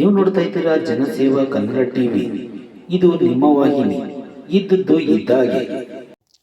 ನೀವು ನೋಡ್ತಾ ಇದ್ದೀರಾ ಜನಸೇವಾ ಕನ್ನಡ ಟಿವಿ. ಇದು ನಿಮ್ಮ ವಾಹಿನಿ. ಇದ್ದದ್ದು ಇದ್ದಾಗೆ.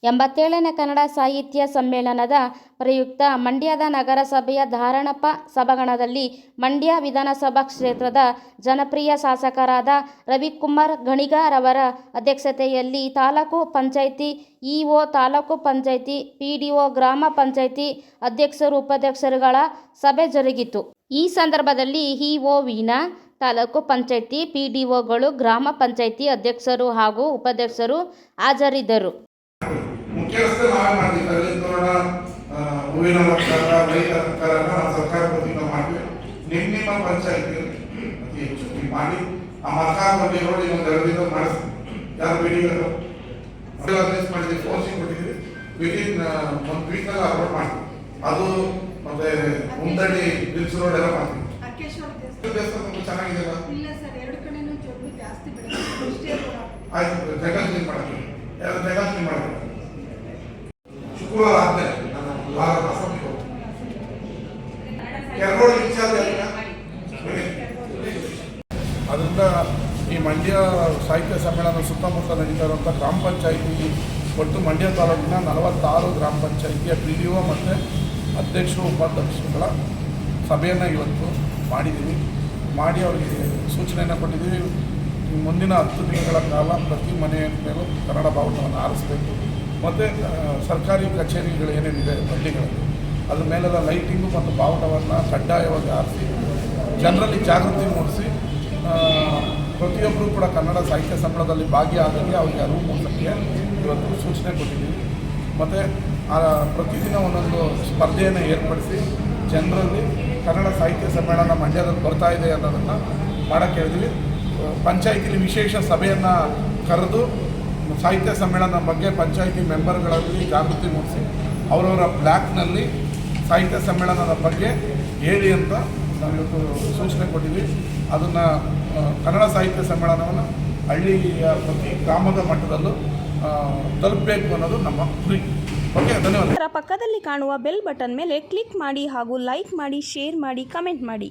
ಎಂಬತ್ತೇಳನೇ ಕನ್ನಡ ಸಾಹಿತ್ಯ ಸಮ್ಮೇಳನದ ಪ್ರಯುಕ್ತ ಮಂಡ್ಯದ ನಗರಸಭೆಯ ಧಾರಣಪ್ಪ ಸಭಾಂಗಣದಲ್ಲಿ ಮಂಡ್ಯ ವಿಧಾನಸಭಾ ಕ್ಷೇತ್ರದ ಜನಪ್ರಿಯ ಶಾಸಕರಾದ ರವಿಕುಮಾರ್ ಗಣಿಗಾರವರ ಅಧ್ಯಕ್ಷತೆಯಲ್ಲಿ ತಾಲೂಕು ಪಂಚಾಯಿತಿ ಇಒ, ತಾಲೂಕು ಪಂಚಾಯಿತಿ ಪಿಡಿಒ, ಗ್ರಾಮ ಪಂಚಾಯಿತಿ ಅಧ್ಯಕ್ಷರು, ಉಪಾಧ್ಯಕ್ಷರುಗಳ ಸಭೆ ಜರುಗಿತು. ಈ ಸಂದರ್ಭದಲ್ಲಿ EO Veena taluk panchayat P D ಒಗಳು ಗ್ರಾಮ ಪಂಚಾಯಿತಿ ಅಧ್ಯಕ್ಷರು ಹಾಗೂ ಉಪಾಧ್ಯಕ್ಷರು ಹಾಜರಿದ್ದರು. ಅದು ಮತ್ತೆ ಮುಂದಡಿ ಬಿಲ್ಸ್ ರೋಡ್ ಎಲ್ಲ ಮಾಡ್ತೀವಿ. ಚೆನ್ನಾಗಿದೆಯಲ್ಲ? ಇಲ್ಲ ಸರ್ ಎರಡು ಕಡೆನೂ ಜಾಸ್ತಿ ಆಯ್ತು ಜಗ ಕ್ಲೀನ್ ಜಗ ಶುಕ್ರವಾರ ಆದ್ಮೇಲೆ ನಾನು ಹೋಗ್ತೀನಿ ಎರಡು ಇನ್ಚಾರ್ಜ್ ಅದರಿಂದ ಈ ಮಂಡ್ಯ ಸಾಹಿತ್ಯ ಸಮ್ಮೇಳನ ಸುತ್ತಮುತ್ತ ನಡೀತಾ ಇರುವಂಥ ಗ್ರಾಮ ಪಂಚಾಯಿತಿ ಒಟ್ಟು ಮಂಡ್ಯ ತಾಲೂಕಿನ ನಲವತ್ತಾರು ಗ್ರಾಮ ಪಂಚಾಯಿತಿಯ ಪಿ ಡಿ ಒ ಮತ್ತು ಅಧ್ಯಕ್ಷರು ಉಪಾಧ್ಯಕ್ಷರುಗಳ ಸಭೆಯನ್ನು ಇವತ್ತು ಮಾಡಿದ್ದೀವಿ. ಮಾಡಿ ಅವರಿಗೆ ಸೂಚನೆಯನ್ನು ಕೊಟ್ಟಿದ್ದೀವಿ. ಮುಂದಿನ ಹತ್ತು ತಿಂಗಳ ಕಾಲ ಪ್ರತಿ ಮನೆಯ ಮೇಲೂ ಕನ್ನಡ ಬಾವುಟವನ್ನು ಆರಿಸಬೇಕು ಮತ್ತು ಸರ್ಕಾರಿ ಕಚೇರಿಗಳು ಏನೇನಿದೆ ಹಳ್ಳಿಗಳಲ್ಲಿ, ಅದ್ರ ಮೇಲೆಲ್ಲ ಲೈಟಿಂಗು ಮತ್ತು ಬಾವುಟವನ್ನು ಕಡ್ಡಾಯವಾಗಿ ಆರಿಸಿ ಜನರಲ್ಲಿ ಜಾಗೃತಿ ಮೂಡಿಸಿ ಪ್ರತಿಯೊಬ್ಬರೂ ಕೂಡ ಕನ್ನಡ ಸಾಹಿತ್ಯ ಸಂಬಳದಲ್ಲಿ ಭಾಗಿಯಾಗಲಿ ಅವರಿಗೆ ಅರಿವು ಮೂಡಿಸೋಕ್ಕೆ ಇವತ್ತು ಸೂಚನೆ ಕೊಟ್ಟಿದ್ದೀವಿ. ಮತ್ತು ಪ್ರತಿದಿನ ಒಂದೊಂದು ಸ್ಪರ್ಧೆಯನ್ನು ಏರ್ಪಡಿಸಿ ಜನರಲ್ಲಿ ಕನ್ನಡ ಸಾಹಿತ್ಯ ಸಮ್ಮೇಳನ ಮಂಡ್ಯದಲ್ಲಿ ಬರ್ತಾ ಇದೆ ಅನ್ನೋದನ್ನು ಮಾಡೋಕ್ಕೆ ಹೇಳಿದ್ವಿ ಪಂಚಾಯಿತಿಲಿ ವಿಶೇಷ ಸಭೆಯನ್ನು ಕರೆದು ಸಾಹಿತ್ಯ ಸಮ್ಮೇಳನ ಬಗ್ಗೆ ಪಂಚಾಯಿತಿ ಮೆಂಬರ್ಗಳಲ್ಲಿ ಜಾಗೃತಿ ಮೂಡಿಸಿ, ಅವರವರ ಬ್ಲ್ಯಾಕ್ನಲ್ಲಿ ಸಾಹಿತ್ಯ ಸಮ್ಮೇಳನದ ಬಗ್ಗೆ ಹೇಳಿ ಅಂತ ನಾವಿವತ್ತು ಸೂಚನೆ ಕೊಟ್ಟಿದ್ವಿ. ಅದನ್ನು ಕನ್ನಡ ಸಾಹಿತ್ಯ ಸಮ್ಮೇಳನವನ್ನು ಹಳ್ಳಿಯ ಪ್ರತಿ ಗ್ರಾಮದ ಮಟ್ಟದಲ್ಲೂ ತಲುಪಬೇಕು ಅನ್ನೋದು ನಮ್ಮ ಗುರಿ. ಅದರ ಪಕ್ಕದಲ್ಲಿ ಕಾಣುವ ಬೆಲ್ ಬಟನ್ ಮೇಲೆ ಕ್ಲಿಕ್ ಮಾಡಿ ಹಾಗೂ ಲೈಕ್ ಮಾಡಿ, ಶೇರ್ ಮಾಡಿ, ಕಮೆಂಟ್ ಮಾಡಿ.